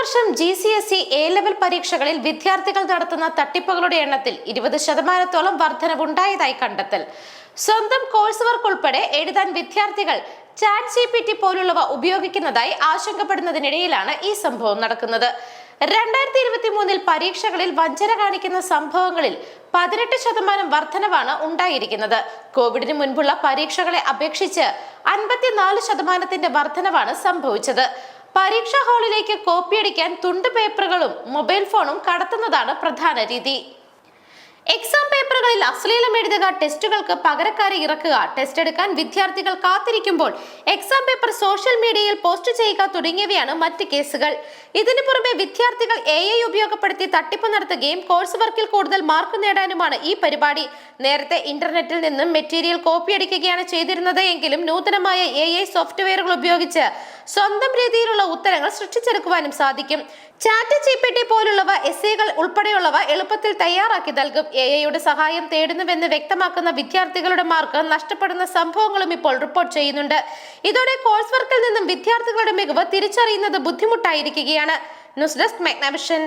വർഷം G C S E A level പരീക്ഷകളിൽ വിദ്യാർത്ഥികൾ നടത്തുന്ന തട്ടിപ്പുകളുടെ എണ്ണത്തിൽ ഇരുപത് ശതമാനത്തോളം വർധനവുണ്ടായതായി കണ്ടെത്തൽ. സ്വന്തം കോഴ്സ് വർക്ക് ഉൾപ്പെടെ എഴുതാൻ വിദ്യാർത്ഥികൾ ചാറ്റ് ജി പി ടി പോലുള്ളവ ഉപയോഗിക്കുന്നതായി ആശങ്കപ്പെടുന്നതിനിടയിലാണ് ഈ സംഭവം നടക്കുന്നത്. രണ്ടായിരത്തി ഇരുപത്തി മൂന്നിൽ പരീക്ഷകളിൽ വഞ്ചന കാണിക്കുന്ന സംഭവങ്ങളിൽ പതിനെട്ട് ശതമാനം വർധനവാണ് ഉണ്ടായിരിക്കുന്നത്. കോവിഡിന് മുൻപുള്ള പരീക്ഷകളെ അപേക്ഷിച്ച് അൻപത്തിനാല് ശതമാനത്തിന്റെ വർധനവാണ് സംഭവിച്ചത്. പരീക്ഷാ ഹാളിലേക്ക് കോപ്പിയടിക്കാൻ തുണ്ട് പേപ്പറുകളും മൊബൈൽ ഫോണും കടത്തുന്നതാണ് പ്രധാന രീതി. എക്സാം പേപ്പറുകളിൽ അശ്ലീലം എഴുതുക ടെസ്റ്റുകൾക്ക് പകരക്കാരെ ഇറക്കുക ടെസ്റ്റ് എടുക്കാൻ വിദ്യാർത്ഥികൾ കാത്തിരിക്കുമ്പോൾ എക്സാം പേപ്പർ സോഷ്യൽ മീഡിയയിൽ പോസ്റ്റ് ചെയ്യുക തുടങ്ങിയവയാണ് മറ്റ് കേസുകൾ. ഇതിനു പുറമെ വിദ്യാർത്ഥികൾ എ ഐ ഉപയോഗപ്പെടുത്തി തട്ടിപ്പ് നടത്തുകയും കോഴ്സ് വർക്കിൽ കൂടുതൽ മാർക്ക് നേടാനുമാണ് ഈ പരിപാടി. നേരത്തെ ഇന്റർനെറ്റിൽ നിന്നും മെറ്റീരിയൽ കോപ്പിയടിക്കുകയാണ് ചെയ്തിരുന്നത് എങ്കിലും നൂതനമായ എ ഐ സോഫ്റ്റ്വെയറുകൾ ഉപയോഗിച്ച് സ്വന്തം രീതിയിലുള്ള ഉത്തരങ്ങൾ സൃഷ്ടിച്ചെടുക്കുവാനും സാധിക്കും. ചാറ്റ് ജി പി ടി പോലുള്ളവ എസ്സേകൾ ഉൾപ്പെടെയുള്ളവ എളുപ്പത്തിൽ തയ്യാറാക്കി നൽകും. എ ഐയുടെ സഹായം തേടുന്നുവെന്ന് വ്യക്തമാക്കുന്ന വിദ്യാർത്ഥികളുടെ മാർക്ക് നഷ്ടപ്പെടുന്ന സംഭവങ്ങളും ഇപ്പോൾ റിപ്പോർട്ട് ചെയ്യുന്നുണ്ട്. ഇതോടെ കോഴ്സ് വർക്കിൽ നിന്നും വിദ്യാർത്ഥികളുടെ മികവ് തിരിച്ചറിയുന്നത് ബുദ്ധിമുട്ടായിരിക്കുകയാണ്. News desk മെഗ്നാവിഷൻ.